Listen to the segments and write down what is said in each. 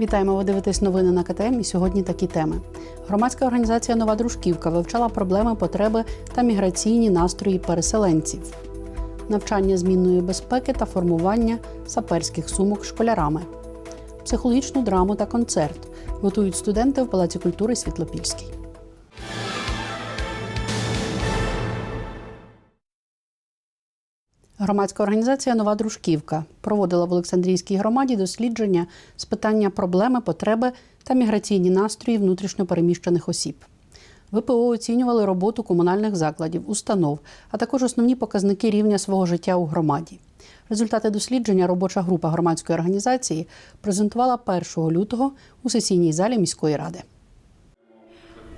Вітаємо! Ви дивитесь новини на КТМ. І сьогодні такі теми. Громадська організація Нова Дружківка вивчала проблеми, потреби та міграційні настрої переселенців, навчання змінної безпеки та формування саперських сумок школярами, психологічну драму та концерт готують студенти в Палаці культури Світлопільський. Громадська організація Нова Дружківка проводила в Олександрійській громаді дослідження з питання проблеми, потреби та міграційні настрої внутрішньопереміщених осіб. ВПО оцінювали роботу комунальних закладів, установ, а також основні показники рівня свого життя у громаді. Результати дослідження робоча група громадської організації презентувала 1 лютого у сесійній залі міської ради.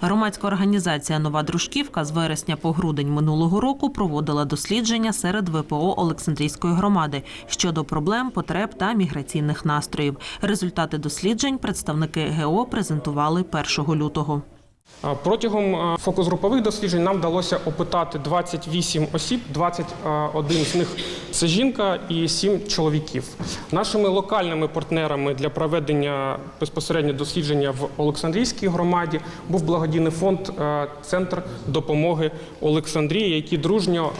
Громадська організація Нова Дружківка з вересня по грудень минулого року проводила дослідження серед ВПО Олександрійської громади щодо проблем, потреб та міграційних настроїв. Результати досліджень представники ГО презентували 1 лютого. Протягом фокус-групових досліджень нам вдалося опитати 28 осіб, 21 з них це жінка і 7 чоловіків. Нашими локальними партнерами для проведення безпосередньо дослідження в Олександрійській громаді був благодійний фонд Центр допомоги Олександрії, який дружньо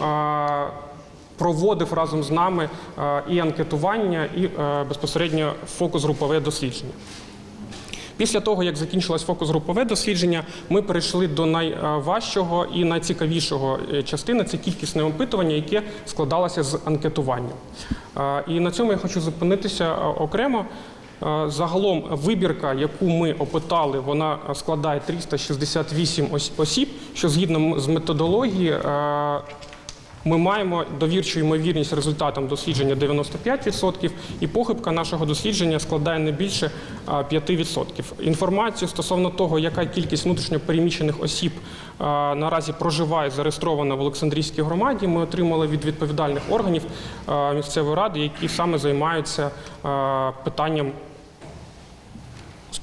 проводив разом з нами і анкетування, і безпосередньо фокус-групове дослідження. Після того, як закінчилось фокус-групове дослідження, ми перейшли до найважчого і найцікавішого е, частини це кількісне опитування, яке складалося з анкетування. І на цьому я хочу зупинитися е, окремо. Е, Загалом вибірка, яку ми опитали, вона складає 368 ос- осіб, що згідно з методології ми маємо довірчу ймовірність результатам дослідження 95%, і похибка нашого дослідження складає не більше а, 5%. Інформацію стосовно того, яка кількість внутрішньопереміщених осіб наразі проживає зареєстрована в Олександрійській громаді, ми отримали від відповідальних органів місцевої ради, які саме займаються питанням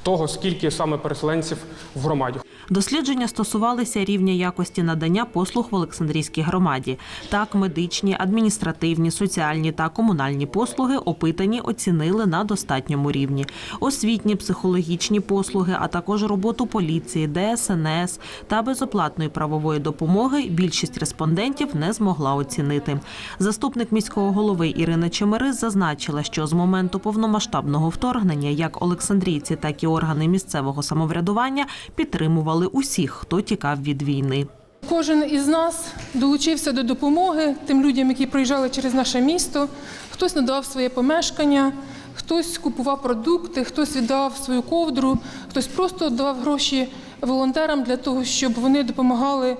того, скільки саме переселенців в громаді. Дослідження стосувалися рівня якості надання послуг в Олександрійській громаді. Так, медичні, адміністративні, соціальні та комунальні послуги опитані оцінили на достатньому рівні. Освітні, психологічні послуги, а також роботу поліції, ДСНС та безоплатної правової допомоги більшість респондентів не змогла оцінити. Заступник міського голови Ірина Чемерис зазначила, що з моменту повномасштабного вторгнення як олександрійці, так і органи місцевого самоврядування підтримували усіх, хто тікав від війни. Кожен із нас долучився до допомоги тим людям, які проїжджали через наше місто. Хтось надавав своє помешкання, хтось купував продукти, хтось віддав свою ковдру, хтось просто давав гроші волонтерам для того, щоб вони допомагали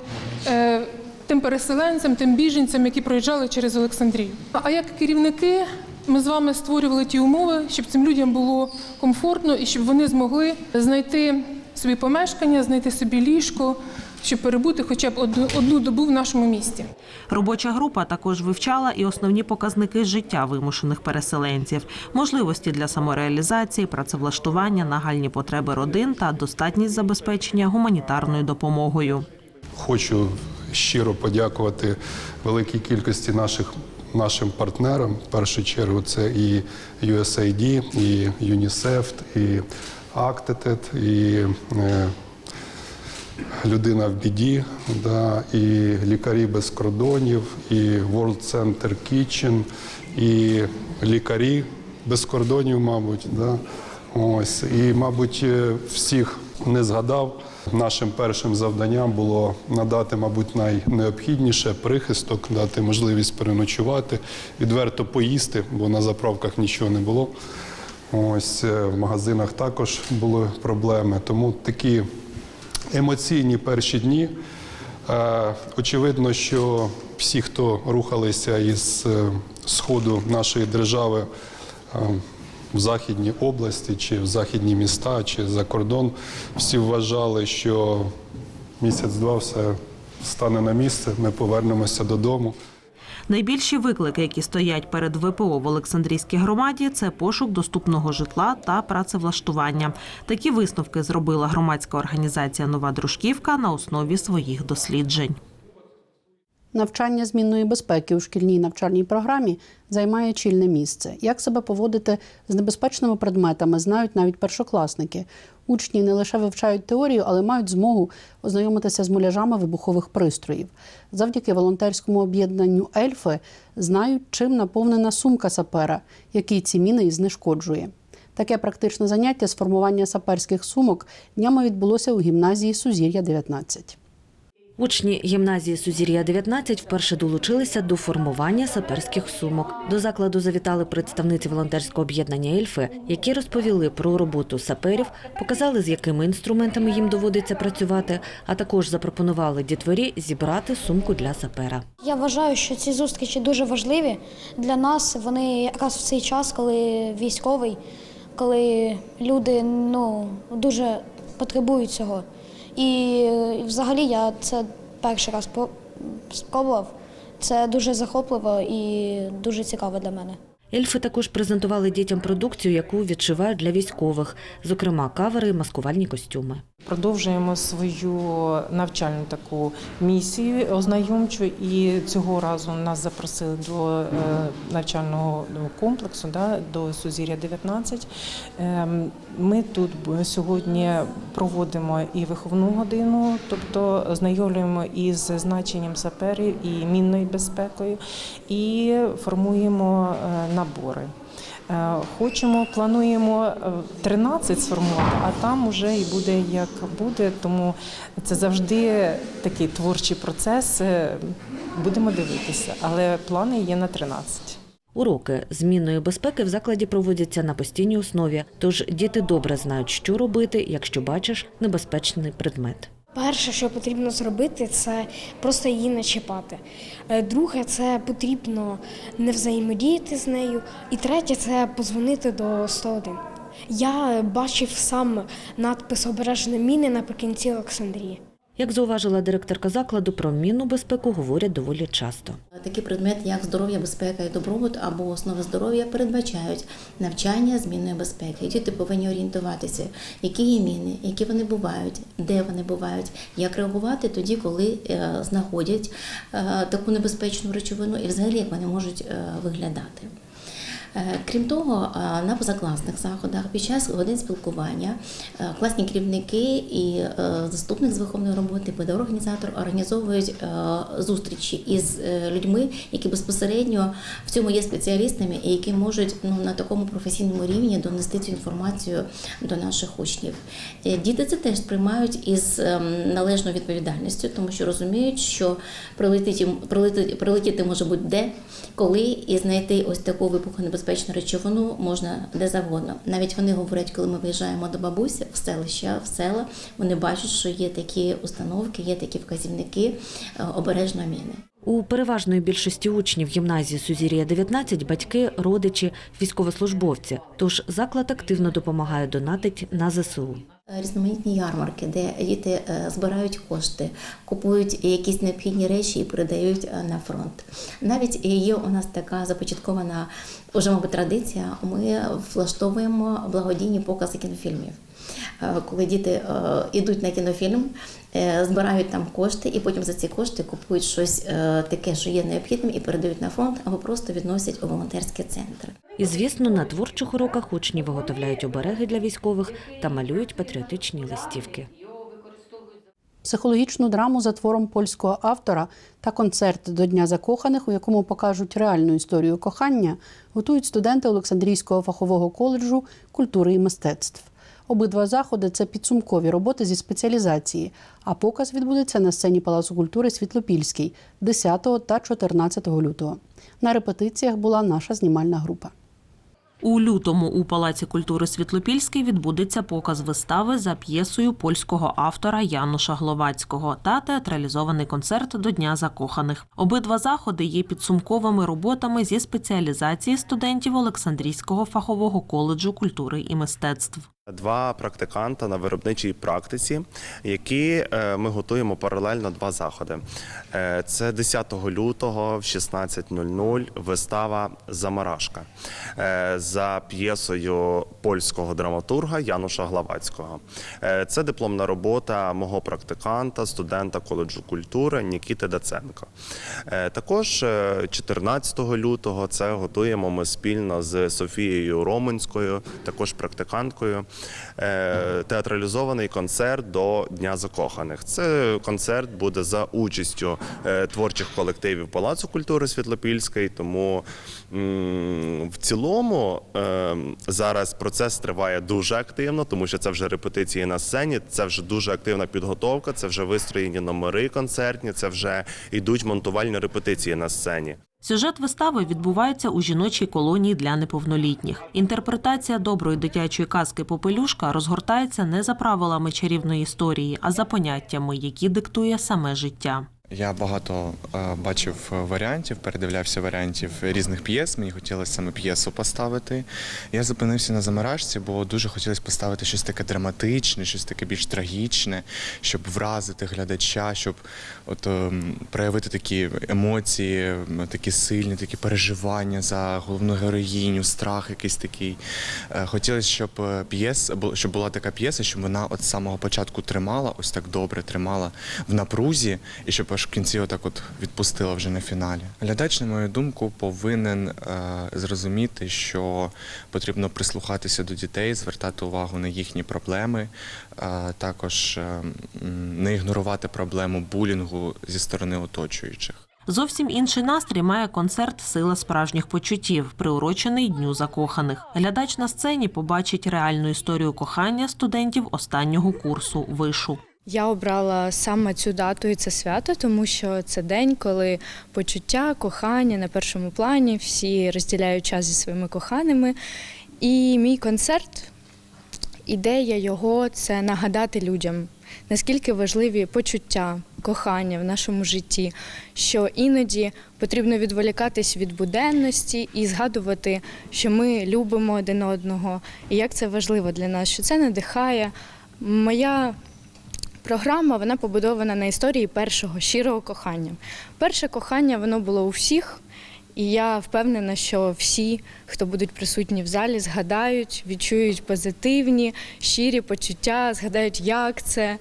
е, тим переселенцям, тим біженцям, які проїжджали через Олександрію. А як керівники, ми з вами створювали ті умови, щоб цим людям було комфортно і щоб вони змогли знайти собі помешкання, знайти собі ліжко, щоб перебути хоча б одну, одну добу в нашому місті. Робоча група також вивчала і основні показники життя вимушених переселенців, можливості для самореалізації, працевлаштування, нагальні потреби родин та достатність забезпечення гуманітарною допомогою. Хочу щиро подякувати великій кількості наших нашим партнерам. В першу чергу це і USAID, і UNICEF, і Acted, і е, Людина в біді, да, і лікарі без кордонів, і World Center Kitchen, і лікарі без кордонів, мабуть. Да. Ось. І, мабуть, е, всіх не згадав. Нашим першим завданням було надати, мабуть, найнеобхідніше прихисток, дати можливість переночувати, відверто поїсти, бо на заправках нічого не було. Ось е, в магазинах також були проблеми. Тому такі емоційні перші дні. Е, Очевидно, що всі, хто рухалися із е, сходу нашої держави в західній області, чи в західні міста, чи за кордон, всі вважали, що місяць-два все стане на місце, ми повернемося додому. Найбільші виклики, які стоять перед ВПО в Олександрійській громаді, це пошук доступного житла та працевлаштування. Такі висновки зробила громадська організація Нова Дружківка на основі своїх досліджень. Навчання змінної безпеки у шкільній навчальній програмі займає чільне місце. Як себе поводити з небезпечними предметами, знають навіть першокласники. Учні не лише вивчають теорію, але мають змогу ознайомитися з муляжами вибухових пристроїв. Завдяки волонтерському об'єднанню Ельфи знають, чим наповнена сумка сапера, який ці міни і знешкоджує. Таке практичне заняття з формування саперських сумок днями відбулося у гімназії Сузір'я 19. Учні гімназії Сузір'я 19 вперше долучилися до формування саперських сумок. До закладу завітали представниці волонтерського об'єднання Ельфи, які розповіли про роботу саперів, показали, з якими інструментами їм доводиться працювати, а також запропонували дітворі зібрати сумку для сапера. Я вважаю, що ці зустрічі дуже важливі для нас. Вони якраз в цей час, коли військовий, коли люди ну, дуже потребують цього. І взагалі я це перший раз спробував. Це дуже захопливо і дуже цікаво для мене. Ельфи також презентували дітям продукцію, яку відшивають для військових, зокрема кавери маскувальні костюми. Продовжуємо свою навчальну таку місію ознайомчу, і цього разу нас запросили до е, навчального комплексу, да, до Сузір'я 19. Ем, Ми тут сьогодні проводимо і виховну годину, тобто ознайомлюємо із значенням саперів і мінною безпекою, і формуємо е, набори. Е, Хочемо, плануємо е, 13 сформувати, а там уже і буде як буде. Тому це завжди такий творчий процес. Е, Будемо дивитися, але плани є на 13. Уроки змінної безпеки в закладі проводяться на постійній основі, тож діти добре знають, що робити, якщо бачиш небезпечний предмет. Перше, що потрібно зробити, це просто її не чіпати. Е, Друге, це потрібно не взаємодіяти з нею. І третє це позвонити до 101. Я бачив сам надпис обережне міни наприкінці Олександрії. Як зауважила директорка закладу, про мінну безпеку говорять доволі часто. Такі предмети, як здоров'я, безпека і добробут або основи здоров'я, передбачають навчання змінної безпеки. І Діти повинні орієнтуватися, які є міни, які вони бувають, де вони бувають, як реагувати тоді, коли е, знаходять е, таку небезпечну речовину, і взагалі як вони можуть е, виглядати. Е, Крім того, е, на позакласних заходах під час годин спілкування е, класні керівники і заступник з виховної роботи, педагог-організатор організовують зустрічі із людьми, які безпосередньо в цьому є спеціалістами і які можуть ну, на такому професійному рівні донести цю інформацію до наших учнів. Діти це теж сприймають із ем, належною відповідальністю, тому що розуміють, що прилетіти, прилетіти, прилетіти може бути де, коли, і знайти ось таку вибухонебезпечну речовину можна де завгодно. Навіть вони говорять, коли ми виїжджаємо до бабусі в селища, в села, вони бачать, що є такі установки, є такі вказівники е, обережно міни. У переважної більшості учнів гімназії Сузір'я 19 батьки, родичі, військовослужбовці. Тож заклад активно допомагає донатить на ЗСУ. Різноманітні ярмарки, де діти е, збирають кошти, купують якісь необхідні речі і передають е, на фронт. Навіть є у нас така започаткована уже, мабуть, традиція. Ми влаштовуємо благодійні покази кінофільмів. Е, Коли діти е, йдуть на кінофільм, е, збирають там кошти, і потім за ці кошти купують щось е, таке, що є необхідним, і передають на фронт, або просто відносять у волонтерські центри. І, звісно, на творчих уроках учні виготовляють обереги для військових та малюють патріотичні листівки. Психологічну драму за твором польського автора та концерт до Дня закоханих, у якому покажуть реальну історію кохання, готують студенти Олександрійського фахового коледжу культури і мистецтв. Обидва заходи це підсумкові роботи зі спеціалізації, а показ відбудеться на сцені Палацу культури Світлопільський 10 та 14 лютого. На репетиціях була наша знімальна група. У лютому у Палаці культури Світлопільський відбудеться показ вистави за п'єсою польського автора Януша Гловацького та театралізований концерт до Дня закоханих. Обидва заходи є підсумковими роботами зі спеціалізації студентів Олександрійського фахового коледжу культури і мистецтв. Два практиканта на виробничій практиці, які е, ми готуємо паралельно два заходи. Е, Це 10 лютого в 16.00 вистава Замарашка е, за п'єсою польського драматурга Януша Главацького. Це дипломна робота мого практиканта, студента коледжу культури Нікіти Даценко. Також е, 14 лютого це готуємо ми спільно з Софією Романською, також практиканткою. Е, Театралізований концерт до Дня закоханих. Це концерт буде за участю е, творчих колективів Палацу культури Світлопільської. Тому в цілому е, зараз процес триває дуже активно, тому що це вже репетиції на сцені, це вже дуже активна підготовка, це вже вистроєні номери концертні, це вже йдуть монтувальні репетиції на сцені. Сюжет вистави відбувається у жіночій колонії для неповнолітніх. Інтерпретація доброї дитячої казки Попелюшка розгортається не за правилами чарівної історії, а за поняттями, які диктує саме життя. Я багато е, бачив варіантів, передивлявся варіантів різних п'єс. Мені хотілося саме п'єсу поставити. Я зупинився на замиражці, бо дуже хотілося поставити щось таке драматичне, щось таке більш трагічне, щоб вразити глядача, щоб от ем, проявити такі емоції, такі сильні, такі переживання за головну героїню, страх якийсь такий. Е, Хотілося, щоб е, п'єс щоб була така п'єса, щоб вона от з самого початку тримала, ось так добре тримала в напрузі, і щоб аж в кінці отак от відпустила вже на фіналі. Глядач, на мою думку, повинен е, зрозуміти, що потрібно прислухатися до дітей, звертати увагу на їхні проблеми, е, також е, не ігнорувати проблему булінгу зі сторони оточуючих. Зовсім інший настрій має концерт Сила справжніх почуттів, приурочений Дню закоханих. Глядач на сцені побачить реальну історію кохання студентів останнього курсу вишу. Я обрала саме цю дату і це свято, тому що це день, коли почуття, кохання на першому плані, всі розділяють час зі своїми коханими. І мій концерт, ідея його це нагадати людям, наскільки важливі почуття, кохання в нашому житті, що іноді потрібно відволікатись від буденності і згадувати, що ми любимо один одного, і як це важливо для нас, що це надихає. Моя Програма вона побудована на історії першого щирого кохання. Перше кохання воно було у всіх, і я впевнена, що всі, хто будуть присутні в залі, згадають, відчують позитивні, щирі почуття, згадають, як це.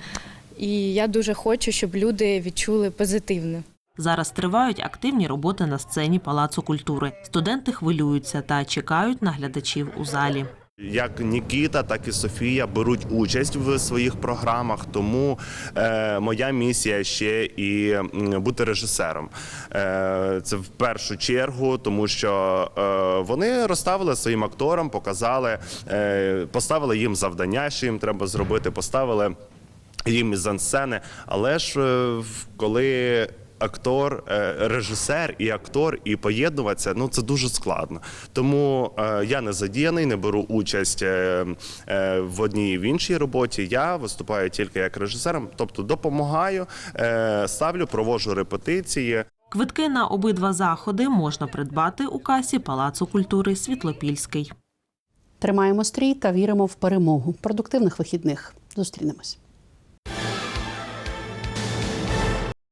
І я дуже хочу, щоб люди відчули позитивне. Зараз тривають активні роботи на сцені Палацу культури. Студенти хвилюються та чекають на глядачів у залі. Як Нікіта, так і Софія беруть участь в своїх програмах. Тому е, моя місія ще і бути режисером. Е, це в першу чергу, тому що е, вони розставили своїм акторам, показали, е, поставили їм завдання, що їм треба зробити, поставили їм із мізансцени. Але ж е, коли актор, е, режисер і актор, і поєднуватися, ну це дуже складно. Тому е, я не задіяний, не беру участь е, в одній і в іншій роботі. Я виступаю тільки як режисером, тобто допомагаю, ставлю, проводжу репетиції. Квитки на обидва заходи можна придбати у касі Палацу культури Світлопільський. Тримаємо стрій та віримо в перемогу. Продуктивних вихідних. Зустрінемось.